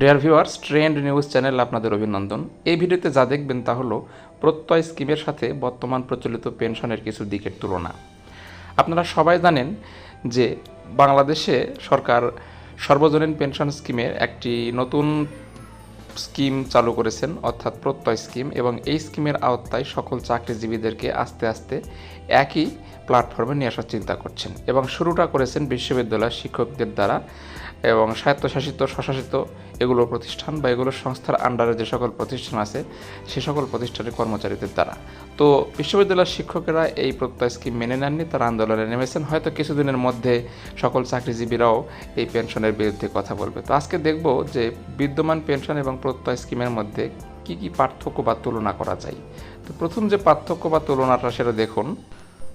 Dear viewers trend news channel আপনাদের অভিনন্দন। এই ভিডিওতে যা দেখবেন তা হলো প্রত্যয় স্কিমের সাথে বর্তমান প্রচলিত পেনশনের কিছু দিকের তুলনা। আপনারা সবাই জানেন যে বাংলাদেশে সরকার সর্বজনীন পেনশন স্কিমের একটি নতুন স্কিম চালু করেছেন, অর্থাৎ প্রত্যয় স্কিম, এবং এই স্কিমের আওতায় সকল চাকরিজীবীদেরকে আস্তে আস্তে একই প্ল্যাটফর্মে নিয়ে আসার চিন্তা করছেন। এবং শুরুটা করেছেন বিশ্ববিদ্যালয়ের শিক্ষকদের দ্বারা এবং স্বায়ত্তশাসিত, স্বশাসিত এগুলো প্রতিষ্ঠান বা এগুলো সংস্থার আন্ডারে যে সকল প্রতিষ্ঠান আছে, সে সকল প্রতিষ্ঠানের কর্মচারীদের দ্বারা। তো বিশ্ববিদ্যালয়ের শিক্ষকেরা এই প্রত্যয় স্কিম মেনে নেননি, তারা আন্দোলনে নেমেছেন। হয়তো কিছুদিনের মধ্যে সকল চাকরিজীবীরাও এই পেনশনের বিরুদ্ধে কথা বলবে। তো আজকে দেখব যে বিদ্যমান পেনশন এবং প্রত্যয় স্কিমের মধ্যে কি কি পার্থক্য বা তুলনা করা যায়। তো প্রথম যে পার্থক্য বা তুলনাটা, সেটা দেখুন।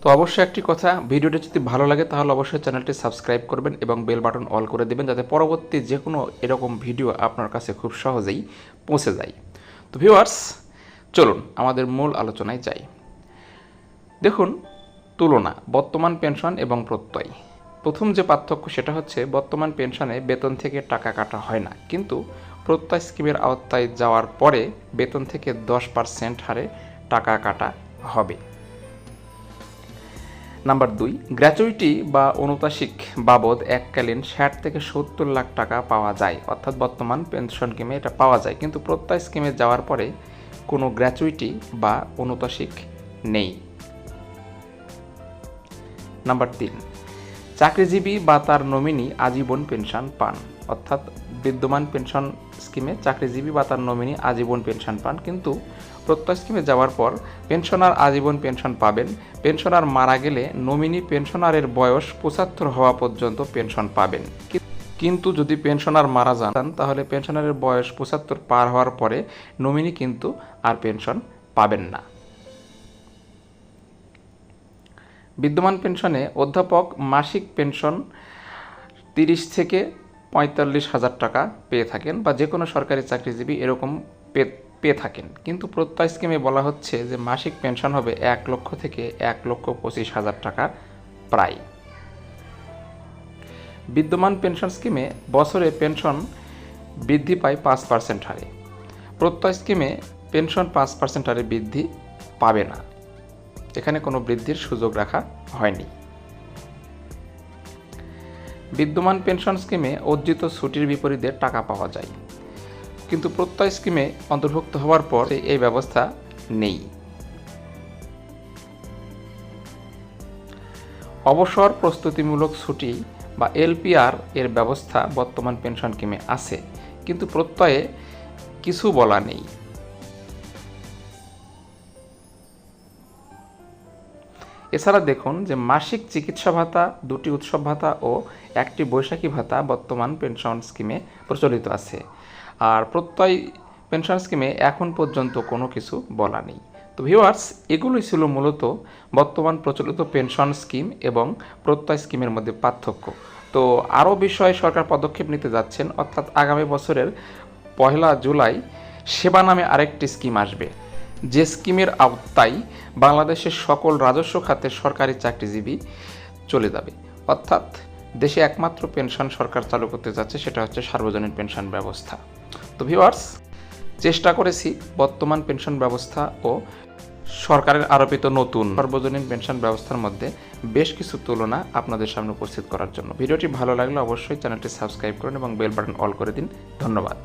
তো অবশ্যই একটি কথা, ভিডিওটি যদি ভালো লাগে তাহলে অবশ্যই চ্যানেলটি সাবস্ক্রাইব করবেন এবং বেল বাটন অল করে দেবেন যাতে পরবর্তী যে কোনো এরকম ভিডিও আপনার কাছে খুব সহজেই পৌঁছে যায়। তো ভিউয়ার্স, চলুন আমাদের মূল আলোচনায় যাই। দেখুন, তুলনা, বর্তমান পেনশন এবং প্রত্যয়। প্রথম যে পার্থক্য সেটা হচ্ছে বর্তমান পেনশনে বেতন থেকে টাকা কাটা হয় না। কিন্তু প্রত্যয় স্কিমের আওতায় যাওয়ার পরে বেতন থেকে দশ পার্সেন্ট হারে টাকা কাটা হবে। নাম্বার দুই, গ্র্যাচুইটি বা অনুতাসিক বাবদ এককালীন ষাট থেকে সত্তর লাখ টাকা পাওয়া যায়। অর্থাৎ বর্তমান পেনশন স্কিমে এটা পাওয়া যায়। কিন্তু প্রত্যয় স্কিমে যাওয়ার পরে কোনো গ্র্যাচুইটি বা অনুতাসিক নেই। নাম্বার তিন, চাকরিজীবী বা তার নমিনি আজীবন পেনশন পান। অর্থাৎ বিদ্যমান পেনশন স্কিমে চাকরিজীবী বা তার নমিনি আজীবন পেনশন পান। কিন্তু প্রত্যয় স্কিমে যাওয়ার পর পেনশনার আজীবন পেনশন পাবেন। পেনশনার মারা গেলে নমিনি পেনশনারের বয়স পঁচাত্তর হওয়া পর্যন্ত পেনশন পাবেন। কিন্তু যদি পেনশনার মারা যান, তাহলে পেনশনারের বয়স পঁচাত্তর পার হওয়ার পরে নমিনি কিন্তু আর পেনশন পাবেন না। বিদ্যমান পেনশনে অধ্যাপক মাসিক পেনশন তিরিশ থেকে পঁয়তাল্লিশ হাজার টাকা পেয়ে থাকেন বা যে কোনো সরকারি চাকরিজীবী এরকম পেয়ে থাকেন। কিন্তু প্রত্যয় স্কিমে বলা হচ্ছে যে মাসিক পেনশন হবে এক লক্ষ থেকে এক লক্ষ পঁচিশ হাজার টাকা প্রায়। বিদ্যমান পেনশন স্কিমে বছরে পেনশন বৃদ্ধি পায় পাঁচ পার্সেন্ট হারে। প্রত্যয় স্কিমে পেনশন পাঁচ পার্সেন্ট হারে বৃদ্ধি পাবে না। এখানে কোনো বৃদ্ধির সুযোগ রাখা হয়নি। বিদ্যমান পেনশন স্কিমে অর্জিত ছুটির বিপরীতে টাকা পাওয়া যায়। কিন্তু প্রত্যয় স্কিমে অন্তর্ভুক্ত হওয়ার পর এই ব্যবস্থা নেই। অবসর প্রস্তুতিমূলক ছুটি বা এলপিআর এর ব্যবস্থা বর্তমান পেনশন স্কিমে আছে। কিন্তু প্রত্যয়ে কিছু বলা নেই। এছাড়া দেখুন যে মাসিক চিকিৎসা ভাতা, দুটি উৎসব ভাতা ও একটি বৈশাখী ভাতা বর্তমান পেনশন স্কিমে প্রচলিত আছে। আর প্রত্যয় পেনশন স্কিমে এখন পর্যন্ত কোনো কিছু বলা নেই। তো ভিউয়ার্স, এগুলোই ছিল মূলত বর্তমান প্রচলিত পেনশন স্কিম এবং প্রত্যয় স্কিমের মধ্যে পার্থক্য। তো আরও বিষয়ে সরকার পদক্ষেপ নিতে যাচ্ছেন, অর্থাৎ আগামী বছরের পহেলা জুলাই সেবা নামে আরেকটি স্কিম আসবে। যে স্কিমের আওতায় বাংলাদেশের সকল রাজস্ব খাতের সরকারি চাকরিজীবী চলে যাবে। অর্থাৎ দেশে একমাত্র পেনশন সরকার চালু করতে যাচ্ছে, সেটা হচ্ছে সার্বজনীন পেনশন ব্যবস্থা। তো ভিউয়ার্স, চেষ্টা করেছি বর্তমান পেনশন ব্যবস্থা ও সরকারের আরোপিত নতুন সর্বজনীন পেনশন ব্যবস্থার মধ্যে বেশ কিছু তুলনা আপনাদের সামনে উপস্থিত করার জন্য। ভিডিওটি ভালো লাগলে অবশ্যই চ্যানেলটি সাবস্ক্রাইব করুন এবং বেল বাটন অল করে দিন। ধন্যবাদ।